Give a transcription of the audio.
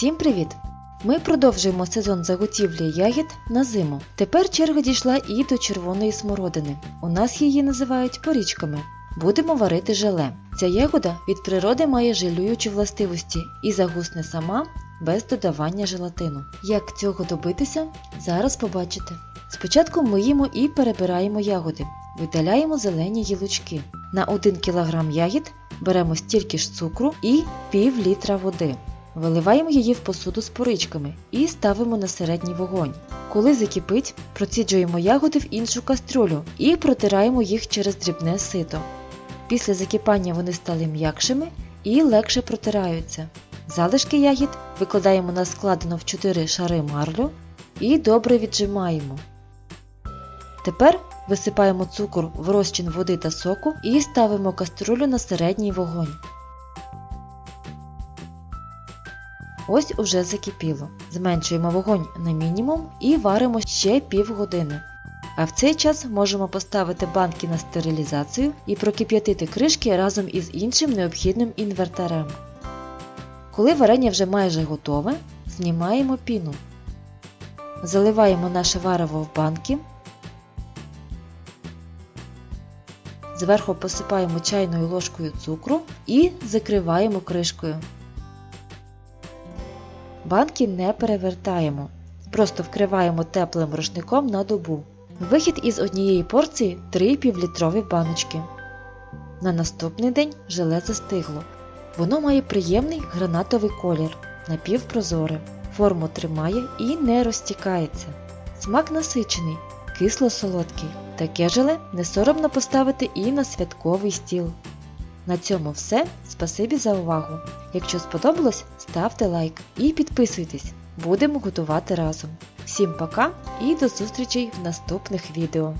Всім привіт! Ми продовжуємо сезон заготівлі ягід на зиму. Тепер черга дійшла і до червоної смородини. У нас її називають порічками. Будемо варити желе. Ця ягода від природи має желюючі властивості і загусне сама без додавання желатину. Як цього добитися, зараз побачите. Спочатку миємо і перебираємо ягоди, видаляємо зелені гілочки. На 1 кг ягід беремо стільки ж цукру і пів літра води. Виливаємо її в посуду з поричками і ставимо на середній вогонь. Коли закипить, проціджуємо ягоди в іншу кастрюлю і протираємо їх через дрібне сито. Після закипання вони стали м'якшими і легше протираються. Залишки ягід викладаємо на складену в 4 шари марлю і добре віджимаємо. Тепер висипаємо цукор в розчин води та соку і ставимо каструлю на середній вогонь. Ось уже закипіло. Зменшуємо вогонь на мінімум і варимо ще півгодини. А в цей час можемо поставити банки на стерилізацію і прокип'ятити кришки разом із іншим необхідним інвертарем. Коли варення вже майже готове, знімаємо піну. Заливаємо наше варево в банки. Зверху посипаємо чайною ложкою цукру і закриваємо кришкою. Банки не перевертаємо, просто вкриваємо теплим рушником на добу. Вихід із однієї порції 3 півлітрові баночки. На наступний день желе застигло. Воно має приємний гранатовий колір, напівпрозоре, форму тримає і не розтікається. Смак насичений, кисло-солодкий. Таке желе не соромно поставити і на святковий стіл. На цьому все. Спасибі за увагу! Якщо сподобалось, ставте лайк і підписуйтесь. Будемо готувати разом. Всім пока і до зустрічей в наступних відео.